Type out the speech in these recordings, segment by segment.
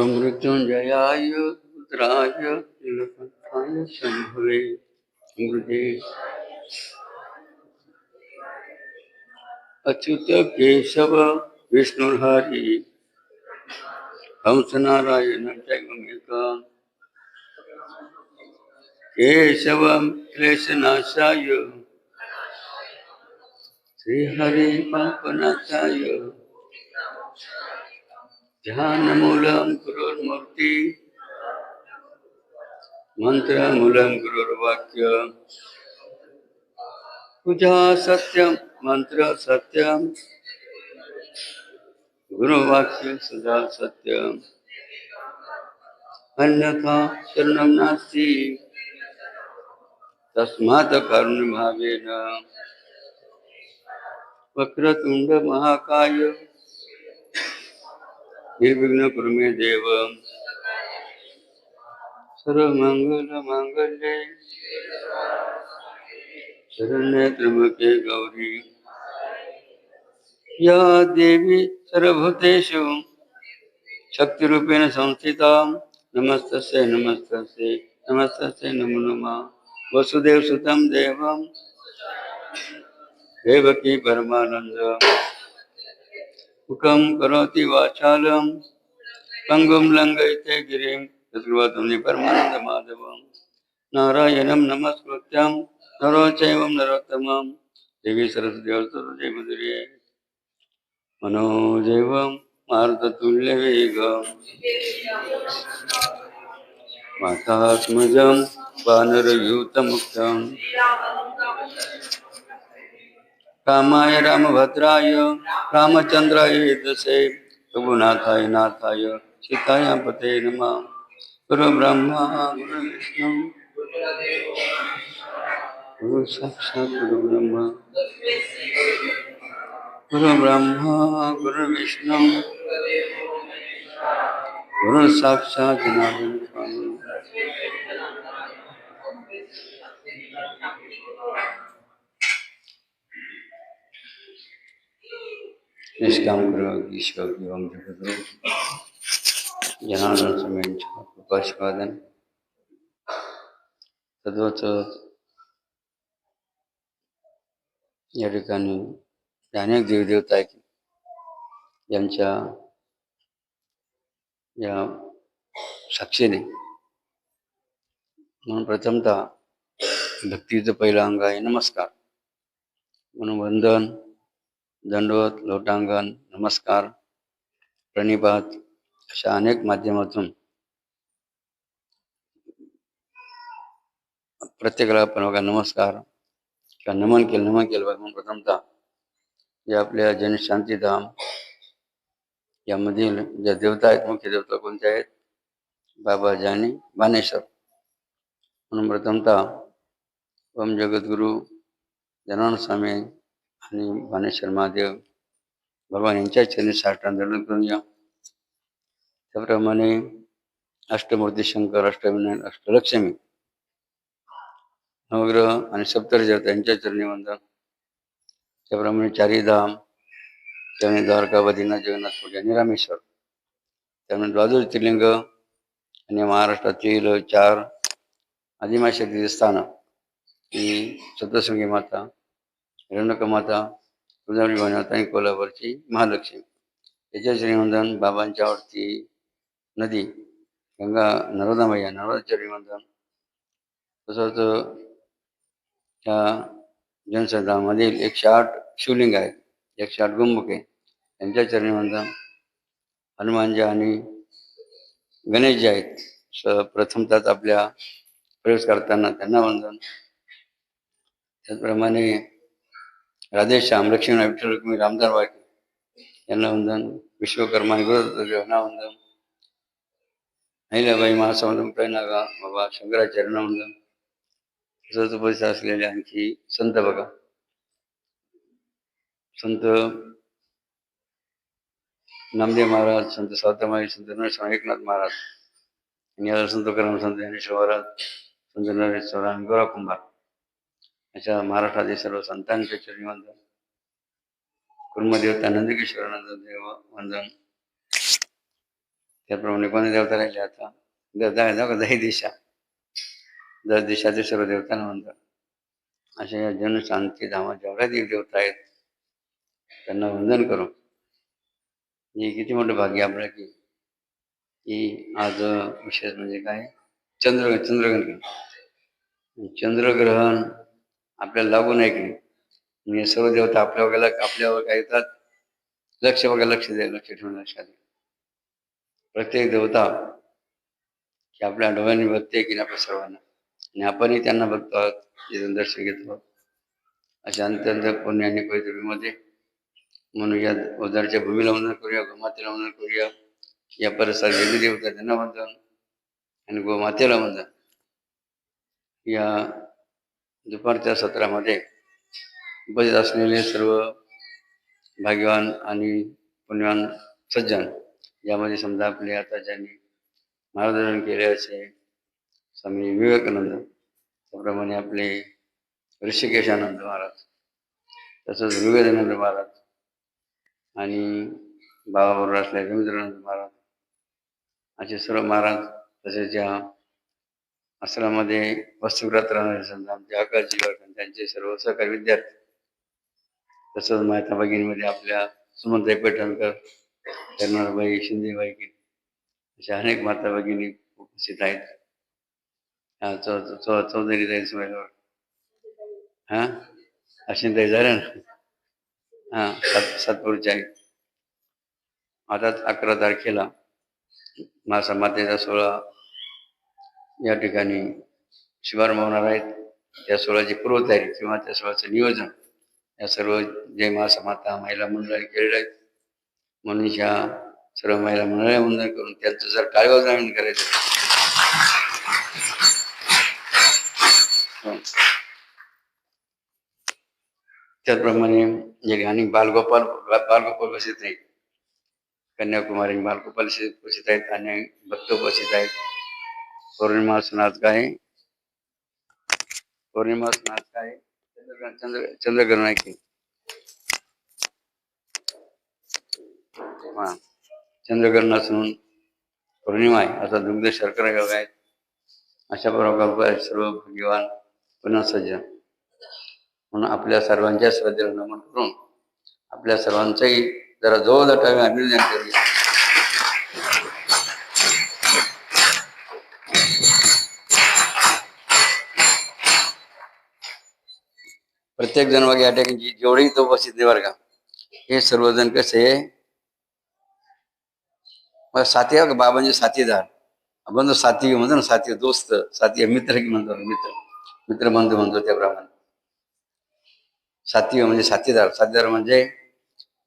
मृत्युंजयाय रुद्राय नीलकंठाय शंभवे। मृदे अच्युत केशव विष्णुहरी हंसनारायण जगमेक केशव क्लेशनाशाय। श्रीहरि पापनाशाय ध्यानमूलं गुरुर्मूर्ति मन्त्रमूलं गुरुर्वाक्य पूजा सत्यं मंत्र सत्यं। गुरुवाक्य सदा सत्यम् अन्यथा शरणं नास्ति। तस्मात् कर्णभावेन। वक्रतुण्डमहाकाय। महाकाय निर्विघ्न कुरु देव सर्व मंगल मांगल्ये शरण्य त्र्यंबके गौरी। या देवी सर्वभूतेषु। शक्तिरूपेण संस्थिता नमस्तस्य नमस्तस्य नमस्तस्य नमो नमः। वसुदेव सुतं देवं देवकी परमानन्द। मुखम करोति वाचालं। पंगुम लङ्घयते गिरिं। तद्गुरुवतं परमानंद माधवम। नारायणं नमस्कृत्यं। नरो चैवं नरोत्तमं देवी सरस्वती मधुरे। मनोजेवं मार्गतुल्यवेगम्। मातात्मजं वानरयूतमुक्तम रामाय रामभद्राय रामचंद्राय दशे रघुनाथाय नाथाय सीताया पते नमः। गुरु ब्रह्मा गुरु विष्णु। गुरु साक्षात गुरु ब्रह्मा। गुरु ब्रह्मा गुरु विष्णु। गुरु साक्षात नारायण स्वामी। निष्काम करो ईश्वर एवं जगद्गुरु जनार्दन समेंच्या कृपास्वादन तद्वच या ठिकाणी अनेक देवदेवता आहेत यांच्या या साक्षीने म्हणून प्रथमतः भक्तीचं पहिलं अंग आहे नमस्कार म्हणून वंदन दंडवत लोटांगण नमस्कार प्रणिपात अशा अनेक माध्यमातून प्रत्येकाला आपण बघा नमस्कार किंवा नमन केलं नमन केलं बघा म्हणून प्रथमतः जे आपल्या जनशांतीधाम यामधील ज्या देवता आहेत मुख्य देवता कोणत्या आहेत? बाबा जानी बानेश्वर. म्हणून प्रथमतः ओम जगद्गुरु जनार्दन स्वामी आणि भानेश्वर महादेव भगवान यांच्या चरणी साष्टांग करून या. त्याप्रमाणे अष्टमूर्ती शंकर अष्टविनायक अष्टलक्ष्मी नवग्रह आणि सप्तर्षी यांच्या चरणी वंदन. त्याप्रमाणे चारी धाम त्यामुळे द्वारका बद्रीनाथ जगन्नाथ पुढे आणि रामेश्वर. त्यामुळे द्वादश ज्योतिर्लिंग आणि महाराष्ट्रातील चार आदिमाशक्ती स्थानं ही सप्तशृंगी माता रेणुका माता तुळजाभवानी आणि कोल्हापूरची महालक्ष्मी. त्याच्या श्रीवंदन बाबांच्या आवडती नदी गंगा नर्मदा मैया नर्मदा श्रीवंदन तसंच त्या जनसदामधील एकशे आठ शिवलिंग आहेत एकशे आठ गुंबके. यांच्या चरणीवंदन हनुमानजी आणि गणेशजी आहेत. स प्रथमतःच आपल्या प्रवेश करताना त्यांना वंदन. त्याचप्रमाणे राधेश्याम लक्ष्मी विठ्ठल रुक्मी रामदार वाके यांना वंदन. विश्वकर्मा आणि गुरु वंदन. अहिल्याबाई महासंवदन पैनागा बाबा शंकराचार्यांना वंदन. तसंच उपस्थित असलेले आणखी संत बघा. संत नामदेव महाराज संत सावतामाई संत नरसिंह एकनाथ महाराज आणि याला संत करम संत ज्ञानेश्वर महाराज संत नरेश्वर आणि गोरा कुंभार. अशा महाराष्ट्रातील सर्व संतांचे चरणी वंदन. कुर्मदेवता नंदकिशोरानंद देव वंदन. त्याप्रमाणे कोणत्या देवता राहिले आता? दही दिशा. दस दिशाचे सर्व देवतांना वंदन. अशा या जनशांती धामा जेवढ्या देव देवता आहेत त्यांना वंदन करू हे किती मोठं भाग्य आपलं की की आज विशेष म्हणजे काय? चंद्र चंद्रग्रहण. चंद्रग्रहण आपल्याला लागून आहे की म्हणजे सर्व देवता आपल्या वगैरे आपल्यावर काय येतात? लक्ष वगैरे लक्ष द्या लक्ष ठेवून लक्षात प्रत्येक देवता की आपल्या डोळ्यांनी बघते की नाही आपल्या सर्वांना. आणि आपणही त्यांना बघतो आहोत तिथून दर्शन घेतो आहोत. अशा अंत्यंत पुण्याने आणि म्हणून या उदारच्या भूमीला वंदन करूया गोमातेला वंदन करूया. या परिसरात देवी देवता त्यांना वंदन आणि गोमातेला वंदन. या दुपारच्या सत्रामध्ये उपस्थित असलेले सर्व भाग्यवान आणि पुण्यवान सज्जन यामध्ये समजा आपले आता ज्यांनी मार्गदर्शन केले असे स्वामी विवेकानंद त्याप्रमाणे आपले ऋषिकेशानंद महाराज तसंच विवेकानंद महाराज आणि बाबाबरोबर असले रवींद्रनाथ महाराज असे सर्व महाराज तसेच या आश्रमामध्ये वसतिगृहात राहणारे संत आमचे आकाशजी त्यांचे सर्व सहकारी विद्यार्थी. तसंच माता भगिनीमध्ये आपल्या सुमंताई पैठणकर कर्नाळबाई शिंदेबाई अशा अनेक माता भगिनी उपस्थित आहेत. हा चौ चौधरी ताई सुमाईवर हा? अश्विनताई झाल्या ना? हा सात सातपूरच्या आहेत. आता अकरा तारखेला मासा मातेचा सोळा या ठिकाणी शुभारंभ होणार आहेत. त्या सोहळ्याची पूर्वतयारी किंवा त्या सोहळ्याचं नियोजन या सर्व जय मासा माता महिला मंडळाने केलेलं आहेत म्हणून ह्या सर्व महिला मंडळाला वंदन करून त्यांचं जर कार्यवाजन करायचं त्याचप्रमाणे जे ठिकाणी बालगोपाल बालगोपाल बसित नाही कन्याकुमारी बालगोपाल उपस्थित आहेत आणि भक्त उपस्थित आहेत. पौर्णिमा स्नात काय पौर्णिमा स्नात काय चंद्र चंद्र चंद्रग्रहण आहे की. हा चंद्रग्रहण असून पौर्णिमा आहे. असा दुग्ध शर्करा योग आहेत. अशा प्रकारे सर्व भगवान पुन्हा सज्ज. म्हणून आपल्या सर्वांच्या श्रद्धेला नमन करून आपल्या सर्वांचाही जरा जवळ टावे अभिनंदन करूया. प्रत्येक जण बघा या ठिकाणी तो उपस्थित आहे बरं का हे सर्वजण कसे मग साथी बाबांचे साथीदार. आपण तो साथी म्हणतो ना साथी दोस्त साथी मित्र की म्हणतो मित्र. मित्र बंधू म्हणतो त्याप्रमाणे. साथी म्हणजे साथीदार. साथीदार म्हणजे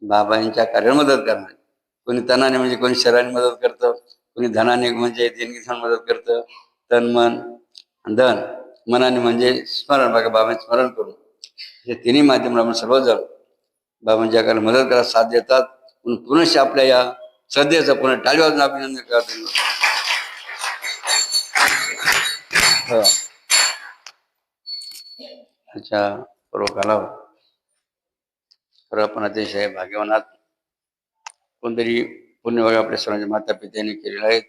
बाबांच्या कार्याला मदत करणार. कोणी तनाने म्हणजे कोणी शरीराने मदत करतं कोणी धनाने म्हणजे देणगी मदत करतं. तन मन धन. मनाने म्हणजे स्मरण. बघा बाबांचे स्मरण करून. हे तिन्ही माध्यमाला आपण सर्वजण बाबांच्या कार्याला मदत करायला साथ देतात. म्हणून पुनश आपल्या या श्रद्धेचं पुन्हा टाळीवाजून अभिनंदन करतो. हो. अच्छा पूर्व कालावर. खरं आपण अतिशय भाग्यवानात कोणतरी पुण्यभाग आपल्या सर्वांच्या माता पित्याने केलेले आहेत.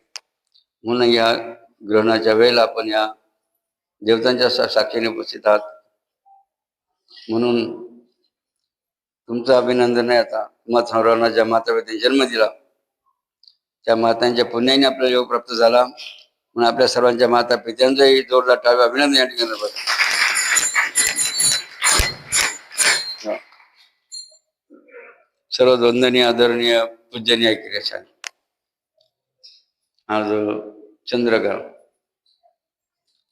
म्हणून या ग्रहणाच्या वेळेला आपण या देवतांच्या साक्षीने उपस्थित आहात. म्हणून तुमचं अभिनंदन आहे आता. तुम्हा सर्वांना ज्या मातापित्याने जन्म दिला. त्या मातांच्या पुण्याने आपला योग प्राप्त झाला. म्हणून आपल्या सर्वांच्या माता पित्यांचंही जोरदार टाळ्या अभिनंदन या ठिकाणी बघ. सर्व वंदनीय आदरणीय पूजनीय ऐकले छान आज चंद्रग्रह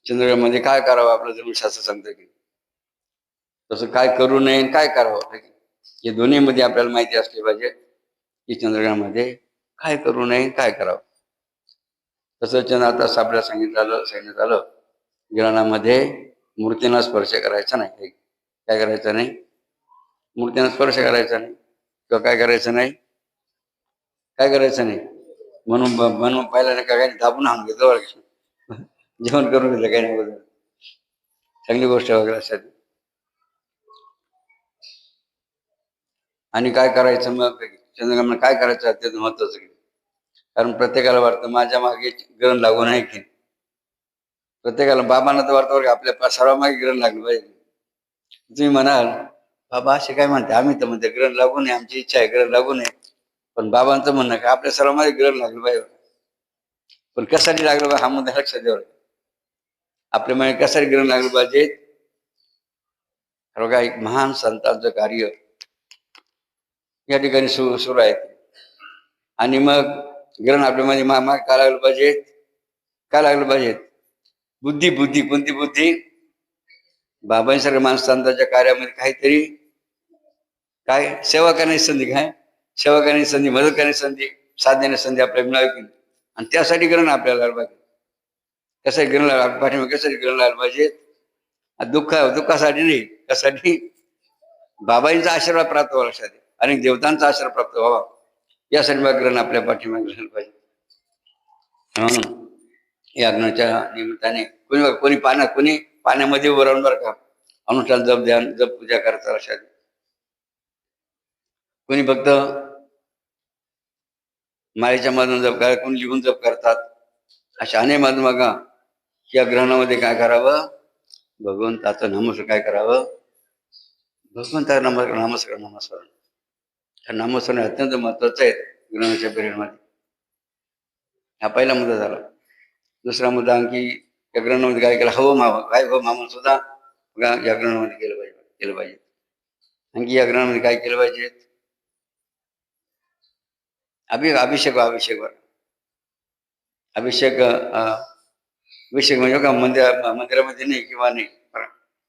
चंद्रग्रहणामध्ये काय करावं आपलं धर्मशास्त्र सांगतं की? तसं काय करू नये काय करावं? हे दोन्हीमध्ये आपल्याला माहिती असली पाहिजे. की चंद्रग्रहणामध्ये काय करू नये काय करावं? तसंच चंद्र आता आपल्याला सांगितलं आलं सांगण्यात आलं. ग्रहणामध्ये मूर्तींना स्पर्श करायचा नाही. काय करायचं नाही? मूर्तींना स्पर्श करायचा नाही. किंवा काय करायचं नाही? काय करायचं नाही? म्हणून म्हणून पाहिलं नाही का काही दाबून आणून घेतो बरं जेवण करून घेतलं काही नाही चांगली गोष्ट वगैरे असतात आणि काय करायचं मग? चंद्रग्रहण काय करायचं? ते महत्वाचं कारण प्रत्येकाला वाटतं माझ्या मागे ग्रहण लागू आहे की प्रत्येकाला बाबांना तर वाटतं आपल्या पा- सर्वांमागे ग्रहण लागलं पाहिजे. तुम्ही म्हणाल बाबा असे काय म्हणते? आम्ही तर म्हणते ग्रहण लागू नये आमची इच्छा आहे ग्रहण लागू नये पण बाबांचं म्हणणं का आपल्या सर्वांमध्ये ग्रहण लागलं पाहिजे. पण कशासाठी लागलं पाहिजे? हा मुद्दा लक्षात द्यावा आपल्या मागे कशासाठी ग्रहण लागलं पाहिजे? का एक महान संतांचं कार्य या ठिकाणी सुरू सुरू आहेत आणि मग ग्रहण आपल्यामध्ये मा मा का लागलं पाहिजे? का लागलं पाहिजे? बुद्धी बुद्धी कोणती बुद्धी? बाबांसारख्या माणसांच्या कार्यामध्ये काहीतरी काय? सेवा करण्याची संधी काय? सेवा करण्याची संधी मदत करण्याची संधी साथ देण्याची संधी आपल्याला मिळावी की आणि त्यासाठी ग्रहण आपल्याला लागलं पाहिजे. कसं ग्रहण लागलं पाठीमागे कशासाठी ग्रहण लागलं पाहिजे? दुःख दुःखासाठी नाही त्यासाठी बाबांचा आशीर्वाद प्राप्त व्हावा लक्षात आणि देवतांचा आश्रय प्राप्त व्हावा. यासाठी मग ग्रहण आपल्या पाठीमागे असायला पाहिजे. म्हणून या अग्नाच्या निमित्ताने कोणी बघा, कोणी पाण्यात कोणी पाण्यामध्ये वरण राहून बरं का? अनुष्ठान जप ध्यान जप पूजा करतात लक्षात कोणी फक्त माळेच्या माध्यमात जप करा कोणी लिहून जप करतात. अशा अनेक मधून बघा. या ग्रहणामध्ये काय करावं? भगवंताचं नमस्कार काय करावं? भगवंताचं नमस्कार नमस्कार नमस्कार. हा नामस्मरण अत्यंत महत्वाचं आहे ग्रहणाच्या पिरियडमध्ये. हा पहिला मुद्दा झाला. दुसरा मुद्दा आणखी या ग्रहणामध्ये काय केलं? हवं मावा. काय हवं मामा सुद्धा बघा या ग्रहणामध्ये केलं पाहिजे केलं पाहिजे. आणखी या ग्रहणामध्ये काय केलं पाहिजे? अभि अभिषेक अभिषेकवर अभिषेक अं, अभिषेक म्हणजे का मंदिर मंदिरामध्ये नाही किंवा नाही.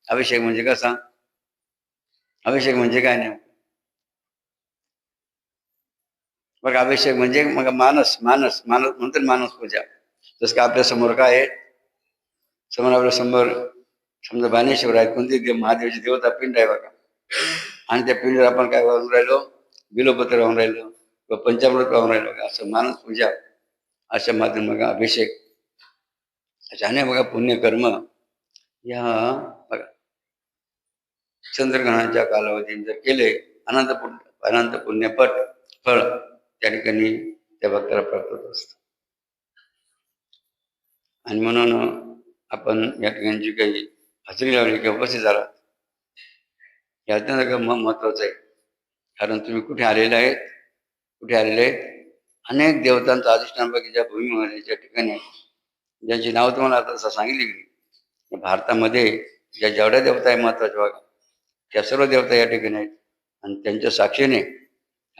अभिषेक म्हणजे कसा? अभिषेक म्हणजे काय नाही मग अभिषेक म्हणजे मग मानस मानस मानस म्हणतात मानस पूजा. जसं का आपल्यासमोर काय आहे? समोर आपल्यासमोर समजा बाणेश्वर आहे कोणती देव महादेवाची देवता पिंड आहे बघा. आणि त्या पिंडीवर आपण काय वाहून राहिलो? बिलोपत्र वाहून राहिलो किंवा पंचामृत वाहून राहिलो बघा. असं मानस पूजा. अशा माध्यम बघा अभिषेक. अशा अनेक बघा पुण्यकर्म या बघा. चंद्रग्रहणाच्या कालावधीत जर केले अनंत पुण्य अनंत पुण्यपट फळ. त्या ठिकाणी त्या भक्ताला प्राप्त होत असत. आणि म्हणून आपण या ठिकाणी जी काही हजेरी लावली किंवा उपस्थित झाला हे अत्यंत म- महत्वाचं आहे. कारण तुम्ही कुठे आलेले आहेत कुठे आलेले आहेत अनेक देवतांचं अधिष्ठानपैकी ज्या भूमीमध्ये ज्या ठिकाणी आहे, ज्यांची नाव तुम्हाला आता असं सांगितली गेली. भारतामध्ये ज्या जेवढ्या देवता आहे महत्त्वाच्या बघा त्या सर्व देवता या ठिकाणी आहेत. आणि त्यांच्या साक्षीने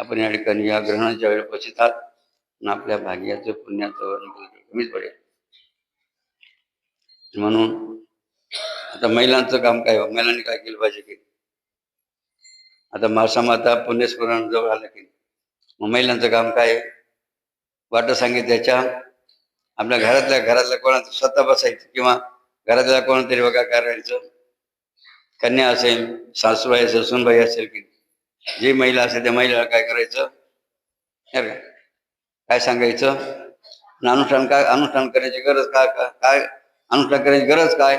आपण या ठिकाणी या ग्रहणाच्या वेळी उपस्थित आहात. आणि आपल्या भाग्याचं पुण्याचं वर्णन कमीच पडेल म्हणून आता महिलांचं काम काय हो? महिलांनी काय केलं पाहिजे की? आता मासा माता पुण्यस्मरण जवळ आलं की मग महिलांचं काम काय आहे? वाट सांगित त्याच्या आपल्या घरातल्या घरातल्या कोणाचं स्वतः बसायचं किंवा घरातल्या कोणातरी बघा करायचं. कन्या असेल सासूबाई असेल सुनबाई असेल की जी महिला असेल त्या महिलेला काय करायचं? हे काय सांगायचं? अनुष्ठान काय अनुष्ठान करायची गरज काय काय? अनुष्ठान करायची गरज काय?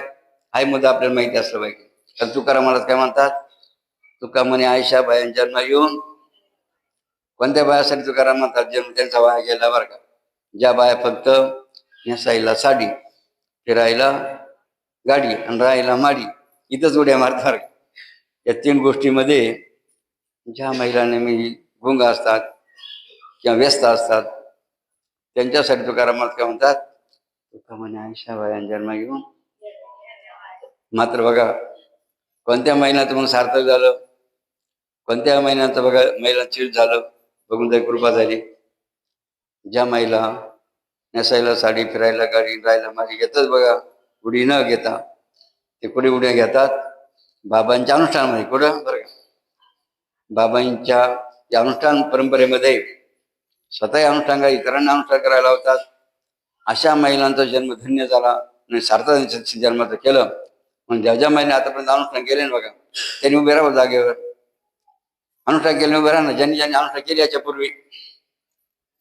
हाही मुद्दा आपल्याला माहिती असलं पाहिजे. तर तुकाराम महाराज काय म्हणतात? तुका म्हणे आयशा बायांच्या जन्म येऊन कोणत्या बायासाठी तुकाराम म्हणतात? जन्म त्यांचा वाया गेला बरं का. ज्या बाया फक्त नेसायला साडी फिरायला गाडी आणि राहायला माडी इथंच उड्या मारतात या तीन गोष्टीमध्ये ज्या महिला नेहमी गुंग असतात किंवा व्यस्त असतात त्यांच्यासाठी तुकारामात काय म्हणतात? तुका म्हणे आयशा जन्म घेऊन. मात्र बघा कोणत्या महिन्यात मग सार्थक झालं? कोणत्या महिन्यात बघा महिला चिड झालं? बघून काही कृपा झाली. ज्या महिला नेसायला साडी फिरायला गाडी राहायला माझी घेतच बघा उडी न घेता ते कुठे उड्या घेतात? बाबांच्या अनुष्ठानामध्ये कुठं? बरं का. बाबांच्या या अनुष्ठान परंपरेमध्ये स्वतः अनुष्ठान इतरांना अनुष्ठान करायला लावतात. अशा महिलांचा जन्म धन्य झाला आणि सार्थक जन्माचं केलं. म्हणून ज्या ज्या महिने आतापर्यंत अनुष्ठान केले ना बघा त्यांनी उभे राहावं जागेवर. अनुष्ठान केले उभे राहा ना ज्यांनी ज्यांनी अनुष्ठान केले याच्या पूर्वी.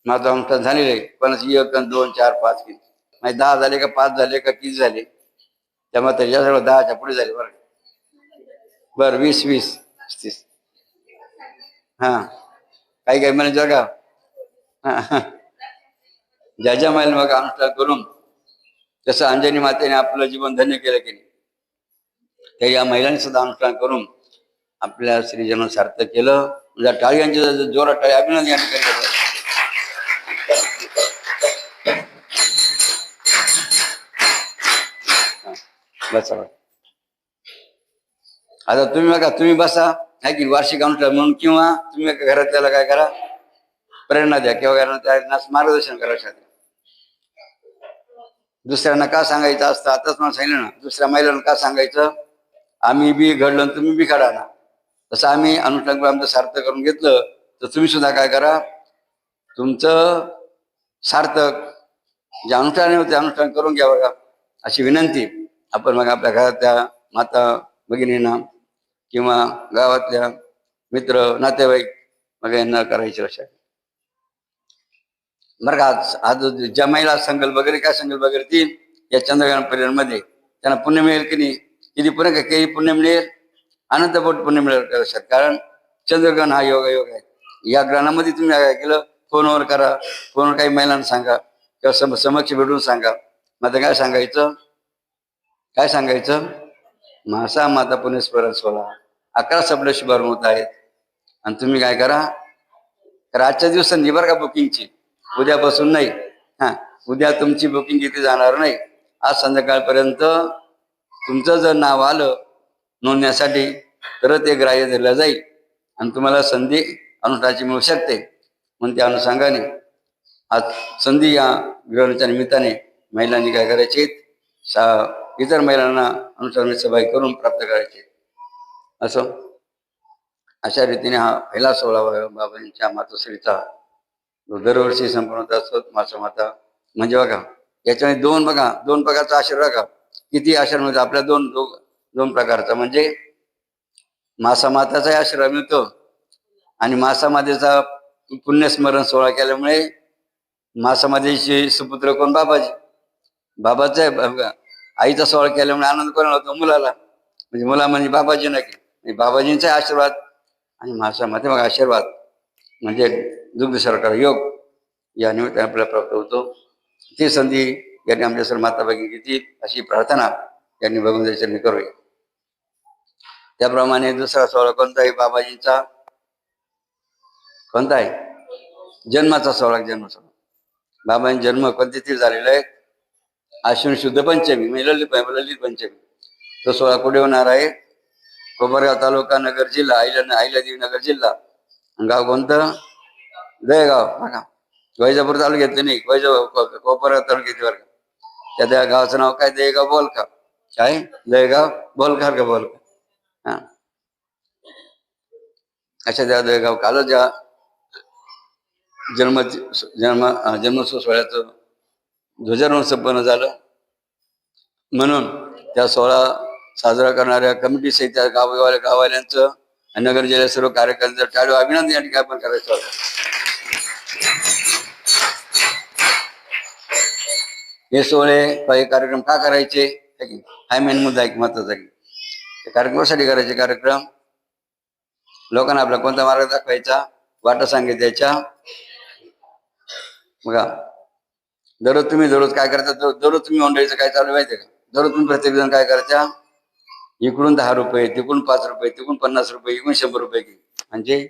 माझं अनुष्ठान झालेलं आहे. कोणाचं एक दोन चार पाच किती म्हणजे दहा झाले का पाच झाले का किती झाले. त्यामुळे त्याच्या सगळं दहाच्या पुढे झाले बरं. बरं वीस वीस तीस. हा. काही काही म्हणे जगा ज्या ज्या महिला मग अनुष्ठान करून जसं अंजनी मातेने आपलं जीवन धन्य केलं की नाही त्या या महिलांनी सुद्धा अनुष्ठान करून आपल्या श्रीजन सार्थक केलं. म्हणजे टाळ्यांची जोरात टाळी अभिनंदन या ठिकाणी बसा. आता तुम्ही बघा तुम्ही बसा. आहे की वार्षिक अनुष्ठान म्हणून किंवा तुम्ही घरात घरातल्याला काय करा? प्रेरणा द्या किंवा घरात मार्गदर्शन करा शाळेत दुसऱ्यांना का सांगायचं असतं? आताच मला सांगितलं ना. दुसऱ्या महिलांना का सांगायचं? आम्ही बी घडलं आणि तुम्ही बी काढा ना. तसं आम्ही अनुष्ठान आमचं सार्थक करून घेतलं. तर तुम्ही सुद्धा काय करा? तुमचं सार्थक जे अनुष्ठान आहे ते अनुष्ठान करून घ्या बघा. अशी विनंती. आपण मग आपल्या घरात त्या माता भगिनींना किंवा गावातल्या मित्र नातेवाईक मग करायची अशा बरं का आज आज ज्या महिला संकल्प वगैरे काय संकल्प वगैरे ती या चंद्रग्रहण पिरियडमध्ये त्यांना पुण्य मिळेल की नाही किती पुण्य का काही पुण्य मिळेल अनंतपोट पुण्य मिळेल लक्षात? कारण चंद्रग्रहण हा योग योग आहे. या ग्रहणामध्ये तुम्ही काय केलं फोनवर करा फोनवर काही महिलांना सांगा किंवा सम समक्ष भेटून सांगा. मग आता काय सांगायचं? काय सांगायचं? मासा माता पुण्यस्मरण सोळा अकरा सबलशी भरून होत आहेत. आणि तुम्ही काय करा तर आजच्या दिवसांनी बरं का बुकिंगची उद्यापासून नाही. हा उद्या तुमची बुकिंग इथे जाणार नाही. आज संध्याकाळपर्यंत तुमचं जर नाव आलं नोंदण्यासाठी तर ते ग्राह्य धरलं जाईल. आणि तुम्हाला संधी अनुष्ठाची मिळू शकते. म्हणून त्या अनुषंगाने आज संधी या ग्रहणाच्या निमित्ताने महिलांनी काय करायचे इतर महिलांना अनुसरण सभाई करून प्राप्त करायचे असं? अशा रीतीने हा पहिला सोहळा बाबांच्या मातोश्रीचा जो दरवर्षी संपन्न होत असतो माता म्हणजे बघा याच्यामध्ये दोन बघा दोन प्रकारचा आश्रय बघा. किती आश्रम मिळतो म्हणजे आपल्या दोन दो- दोन प्रकारचा. म्हणजे मासा आशीर्वाद आश्रय मिळतो आणि मासा मातेचा पुण्यस्मरण सोहळा केल्यामुळे मासा मातेचे सुपुत्र कोण? बाबाजी. बाबाचा आहे आईचा सोहळा केल्यामुळे आनंद कोणाला होतो? मुलाला. म्हणजे मुला म्हणजे बाबाजी नक्की. बाबाजींचा आशीर्वाद आणि माझा माध्यमक मग आशीर्वाद म्हणजे दुग्ध सरकार योग या निमित्ताने आपल्याला प्राप्त होतो. ती संधी यांनी आमच्या सर माता भगिनी घेतली. अशी प्रार्थना यांनी भगवंताच्या करू करूया. त्याप्रमाणे दुसरा सोहळा कोणता आहे बाबाजींचा? कोणता आहे? जन्माचा सोहळा जन्म सोहळा बाबांचा जन्म कोणत्या झालेला आहे? आश्विन शुद्ध पंचमी म्हणजे ललित ललित पंचमी. तो सोहळा कुठे होणार आहे. कोपरगाव तालुका नगर जिल्हा आईला आईलादेवी नगर जिल्हा. गाव कोणतं? जयगाव. बघा. वैजापूर तालुक्यात नाही वैजापूर कोपरगाव तालुक्यात बरं का. त्या त्या गावाचं नाव काय? दयगाव बोल का काय? जयगाव बोल का बोल हा. अशा त्या जयगाव काल ज्या जन्म जन्म जन्मोत्सव सोहळ्याचं ध्वजारोहण संपन्न झालं. म्हणून त्या सोहळा साजरा करणाऱ्या कमिटी सहित गाववाल्या गावगाव गाववाल्यांचं आणि नगर जिल्ह्यात सर्व कार्यकर्त्यांचं टाळू अभिनंदन या ठिकाणी आपण करायचं होतं. हे सोहळे काही कार्यक्रम का करायचे? हा मेन मुद्दा आहे की महत्त्वाचा की कार्यक्रमासाठी करायचे कार्यक्रम लोकांना आपला कोणता मार्ग दाखवायचा वाटा सांगितल्याच्या बघा दररोज तुम्ही दररोज काय करता दररोज तुम्ही मंडळीचं काय चालू माहिती का? दररोज तुम्ही प्रत्येक जण काय करायचा इकडून दहा रुपये तिकडून पाच रुपये तिकडून पन्नास रुपये इकडून शंभर रुपये की म्हणजे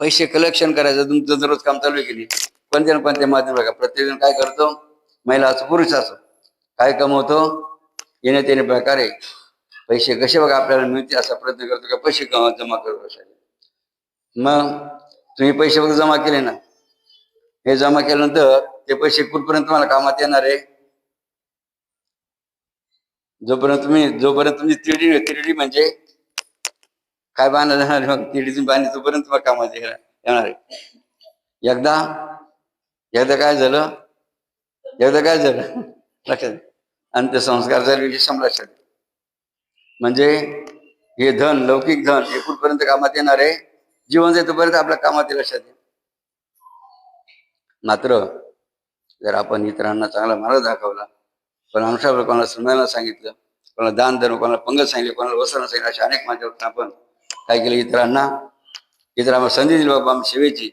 पैसे कलेक्शन करायचं तुमचं दररोज काम चालू आहे की नाही? कोणत्या ना कोणत्या माध्यम बघा प्रत्येकजण काय करतो? महिला असो पुरुष असो काय कमवतो? येण्या त्याने प्रकारे पैसे कसे बघा आपल्याला मिळते असा प्रयत्न करतो का? पैसे कमा जमा करत कशाने मग तुम्ही पैसे बघा जमा केले ना? हे जमा केल्यानंतर ते पैसे कुठपर्यंत तुम्हाला कामात येणार आहे? जोपर्यंत तुम्ही जोपर्यंत तुम्ही तिरडी तिरडी म्हणजे काय बांधलं जाणार मग तिरडी तुम्ही बांधली तोपर्यंत तुम्हाला कामात येणार आहे. एकदा एकदा काय झालं? एकदा काय झालं? लक्षात. अंत्यसंस्कार झाले विषय संपला म्हणजे हे धन लौकिक धन हे कुठपर्यंत कामात येणार आहे? जीवन जे तोपर्यंत आपल्या कामात येईल लक्षात येईल. मात्र जर आपण इतरांना चांगला मार्ग दाखवला पण अनुसार कोणाला समजायला सांगितलं कोणाला दान धर्म कोणाला पंगत सांगितलं कोणाला वसरणं सांगितलं अशा अनेक माध्यमातून आपण. काय केलं इतरांना? इतर आम्हाला संधी दिली बाबा आम्ही सेवेची.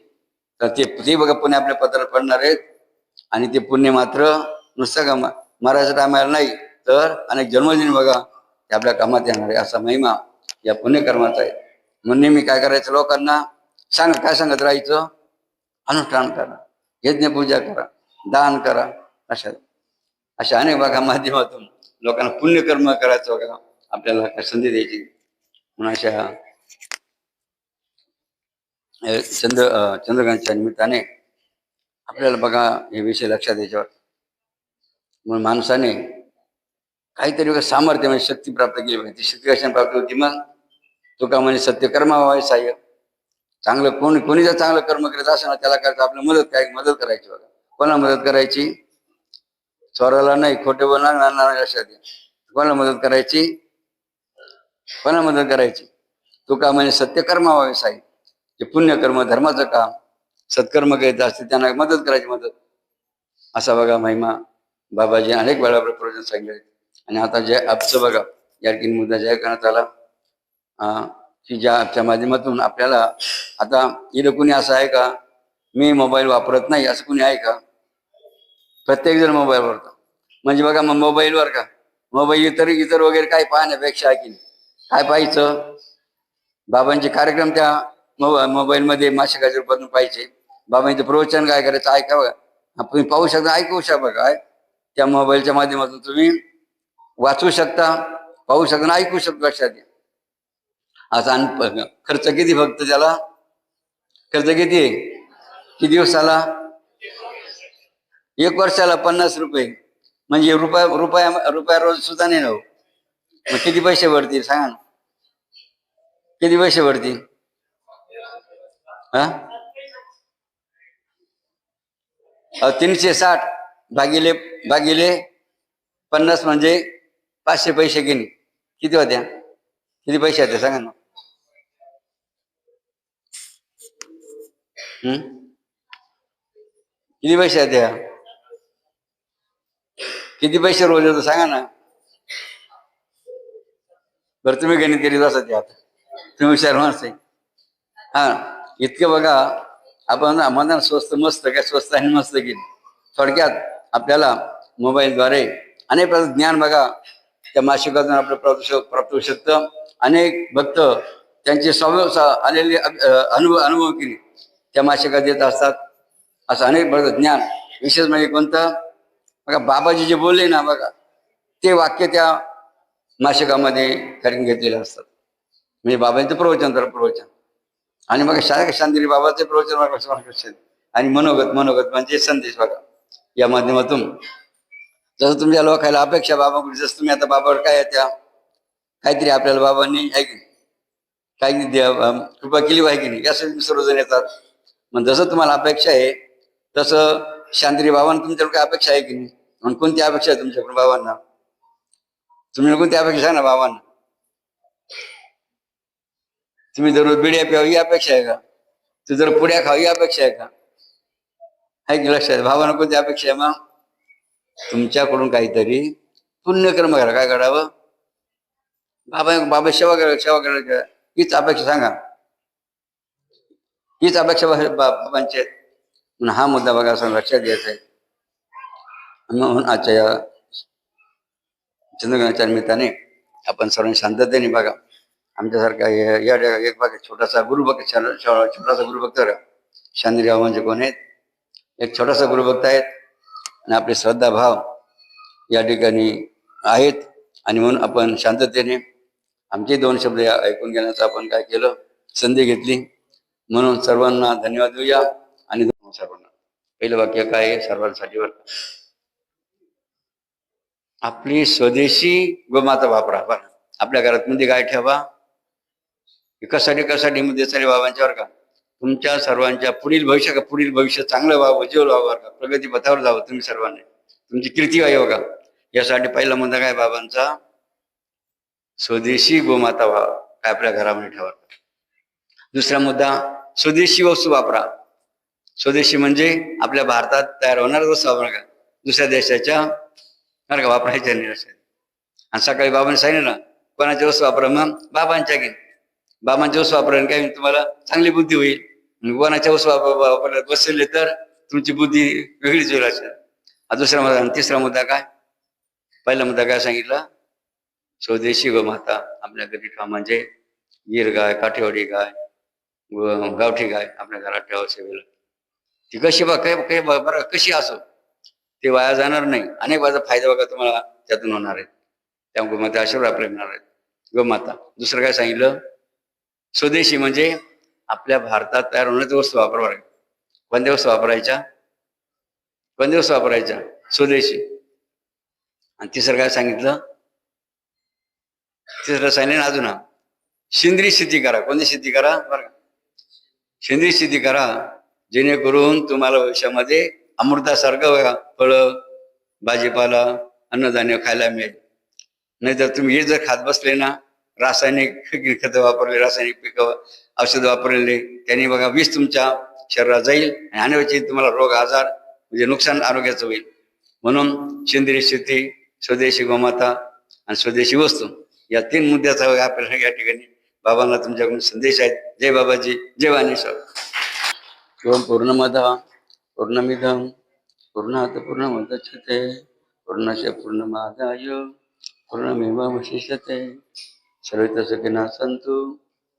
तर ते ते बघा पुणे आपल्या पत्रात पडणार आहेत. आणि ते पुण्य मात्र नुसतं का म- टायमाला नाही तर अनेक जन्मदिन बघा ते आपल्या कामात येणार आहे असा महिमा या पुण्यकर्माचा आहे. म्हणून नेहमी काय करायचं लोकांना? सांग काय सांगत राहायचं? अनुष्ठान करा यज्ञपूजा करा दान करा अशा अशा अनेक बघा माध्यमातून लोकांना पुण्यकर्म करायचं बघा. आपल्याला काय संधी द्यायची. म्हणून अशा चंद्र चंद्रकांतच्या निमित्ताने आपल्याला बघा हे विषय लक्षात याच्यावर म्हणून माणसाने काहीतरी सामर्थ्य म्हणजे शक्ती प्राप्त केली पाहिजे. ती शक्ती कशाने प्राप्त होती मग तुका म्हणजे सत्यकर्मा व्हावे साह्य. चांगलं कोणी कोणी जर चांगलं कर्म करत असेल ना त्याला करता आपल्याला मदत काय? मदत करायची बघा. कोणाला मदत करायची? चोराला नाही खोटे बोलणार नाही लक्षात घ्या कोणाला मदत करायची? कोणाला मदत करायची? तो का म्हणे सत्यकर्मा व्हावे साई? जे पुण्यकर्म धर्माचं काम सत्कर्म करायचं असते त्यांना मदत करायची मदत. असा बघा महिमा बाबाजी अनेक वेळा प्रवचन सांगितले. आणि आता जे आपचं बघा या तीन मुद्दा जाहीर करण्यात आला. अं, की ज्या आपच्या माध्यमातून आपल्याला आता इथं कुणी असं आहे का मी मोबाईल वापरत नाही असं कुणी आहे का? प्रत्येकजण मोबाईलवर मोबाईल म्हणजे बघा मग मोबाईलवर का? मोबाईल इतर इतर वगैरे काय पाहण्यापेक्षा की नाही. काय पाहायचं? बाबांचे कार्यक्रम त्या मोबाईलमध्ये मासिकाच्या रूपातून पाहिजे बाबांचे प्रवचन काय करायचं ऐका आपण पाहू शकता ऐकू शकता काय? त्या मोबाईलच्या माध्यमातून तुम्ही वाचू शकता पाहू शकता ऐकू शकता लक्षात घ्या. असा आणि खर्च किती फक्त त्याला? खर्च किती आहे? किती दिवसाला? एक वर्षाला पन्नास रुपये. म्हणजे रुपया रुपया रुपया रोज सुद्धा नाही ना हो. मग किती पैसे भरतील सांगा. ना किती पैसे भरतील? हा? तीनशे साठ भागिले भागिले पन्नास म्हणजे पाचशे पैसे घेणे. किती होत्या? किती पैसे होते सांगा ना. हम्म? किती पैसे होत्या? किती पैसे रोज येतो सांगा ना. बरं तुम्ही गणित करीत असा ते आता. तुम्ही हुशार माणसं आहे हा इतकं बघा आपण म्हणा स्वस्त मस्त काय स्वस्त आणि मस्त की थोडक्यात आपल्याला मोबाईलद्वारे अनेक प्रकारचं ज्ञान बघा. त्या मासिकातून आपलं प्राप्त प्राप्त होऊ शकतं. अनेक भक्त त्यांचे स्वभाव आलेले अनुभव अनुभव केले. त्या मासिकात येत असतात. असं अनेक प्रकारचं ज्ञान. विशेष म्हणजे कोणतं? बघा बाबाजी जे बोलले ना बघा ते वाक्य त्या मासिकामध्ये करून घेतलेले असतात म्हणजे बाबांचं प्रवचन तर प्रवचन. आणि मग शारक शांतिरी बाबाचे प्रवचन आणि मनोगत मनोगत म्हणजे संदेश बघा. या माध्यमातून जसं तुमच्या लोकायला अपेक्षा बाबाकडे जसं तुम्ही आता बाबावर काय त्या काहीतरी आपल्याला बाबांनी आहे की नाही? काही कृपा केली पाहिजे की नाही? यासाठी सर्वजण येतात. मग जसं तुम्हाला अपेक्षा आहे तसं शांतिरी बाबांना तुमच्याकडे काय अपेक्षा आहे की नाही? म्हणून कोणती अपेक्षा आहे तुमच्याकडून बाबांना? तुम्ही कोणती अपेक्षा आहे ना बाबांना? तुम्ही दररोज बिड्या प्याव ही अपेक्षा आहे का? तू जर पुड्या खाव ही अपेक्षा आहे का? आहे की लक्षात भावानं कोणती अपेक्षा आहे मग? तुमच्याकडून काहीतरी पुण्यकर्म करा. काय करावं? बाबा बाबा सेवा करा सेवा करा. हीच अपेक्षा सांगा. हीच अपेक्षा बा- बाबांची हा मुद्दा बघा असं लक्षात घ्यायचा आहे. म्हणून आजच्या या चंद्रग्रहणाच्या निमित्ताने आपण सर्वांनी शांततेने बघा. आमच्यासारखा या एक बघा छोटासा गुरुभक्त छोटासा गुरुभक्त शांतीराव म्हणजे कोण आहेत? एक छोटासा गुरुभक्त आहेत आणि आपले श्रद्धा भाव या ठिकाणी आहेत. आणि म्हणून आपण शांततेने आमचे दोन शब्द ऐकून घेण्याचं आपण काय केलं? संधी घेतली. म्हणून सर्वांना धन्यवाद देऊया आणि सर्वांना. पहिलं वाक्य काय आहे? सर्वांसाठी बरं. आपली स्वदेशी गोमाता वापरा. बरं आपल्या घरात मध्ये गाय ठेवा. कशासाठी कशासाठी मध्ये म्हणजे सारे बाबांच्यावर का तुमच्या सर्वांच्या पुढील भविष्य का पुढील भविष्य चांगलं व्हावं उज्ज्वल व्हावं बरं का? प्रगती पथावर जावं तुम्ही सर्वांनी. तुमची कीर्ती व्हावी हो का? यासाठी पहिला मुद्दा काय बाबांचा? स्वदेशी गोमाता व्हा काय आपल्या घरामध्ये ठेवा. दुसरा मुद्दा स्वदेशी वस्तू वापरा. स्वदेशी म्हणजे आपल्या भारतात तयार होणार वस्तू वापरा. का दुसऱ्या देशाच्या बरं का वापरायच्या नाही आणि सकाळी बाबांनी सांगितलं ना कोणाचे वस्तू वापरा मग? बाबांच्या घे. बाबांच्या वस्तू वापरा काय तुम्हाला चांगली बुद्धी होईल. कोणाच्या वस्तू वापर- बसले तर तुमची बुद्धी वेगळीच होईल असेल हा दुसरा मुद्दा आणि तिसरा मुद्दा काय? पहिला मुद्दा काय सांगितला? स्वदेशी माता आपल्या घरी ठेवा म्हणजे गिर गाय काठेवाडी गाय गावठी गाय आपल्या घरात ठेवा सेवेला ती कशी बा काय काय बरं कशी असो? ते वाया जाणार नाही. अनेक बाजा फायदा बघा तुम्हाला त्यातून होणार आहेत त्या गोमाता आशीर्वाद प्रेमणार आहेत. गोमाता दुसरं काय सांगितलं? स्वदेशी म्हणजे आपल्या भारतात तयार होण्याच्या वस्तू वापरणार कोणत्या वस्तू वापरायच्या? कोणत्या वस्तू वापरायच्या? स्वदेशी. आणि तिसरं काय सांगितलं? तिसरं सांगितलं ना अजून हा. सेंद्रिय शेती करा. कोणती शेती करा? बरं सेंद्रिय शेती करा. जेणेकरून तुम्हाला भविष्यामध्ये अमृतासारखं बघा फळं भाजीपाला अन्नधान्य खायला मिळेल. नाहीतर तुम्ही हे जर खात बसले ना रासायनिक खतं वापरले रासायनिक पिकं औषध वापरलेले त्यांनी बघा वीज तुमच्या शरीरात जाईल आणि अनावश्यक तुम्हाला रोग आजार म्हणजे नुकसान आरोग्याचं होईल. म्हणून सेंद्रिय शेती स्वदेशी गोमाता आणि स्वदेशी वस्तू या तीन मुद्द्याचा आपल्याला या ठिकाणी बाबांना तुमच्याकडून संदेश आहेत. जय बाबाजी जय वाणेश्वर पूर्ण मधा पूर्णमिदम पूर्णात पूर्णमुदच्यते पूर्णस्य पूर्णमादाय पूर्णमेवावशिष्यते। सर्वे सन्तु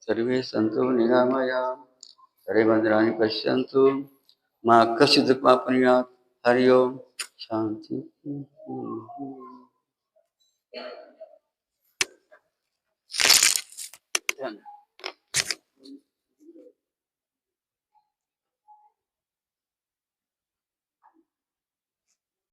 सर्वे सन्तु निरामया सर्वे भद्राणि पश्यन्तु। मा कश्चित् पापनीयात् हरि ओम शान्ति। धन्यवाद।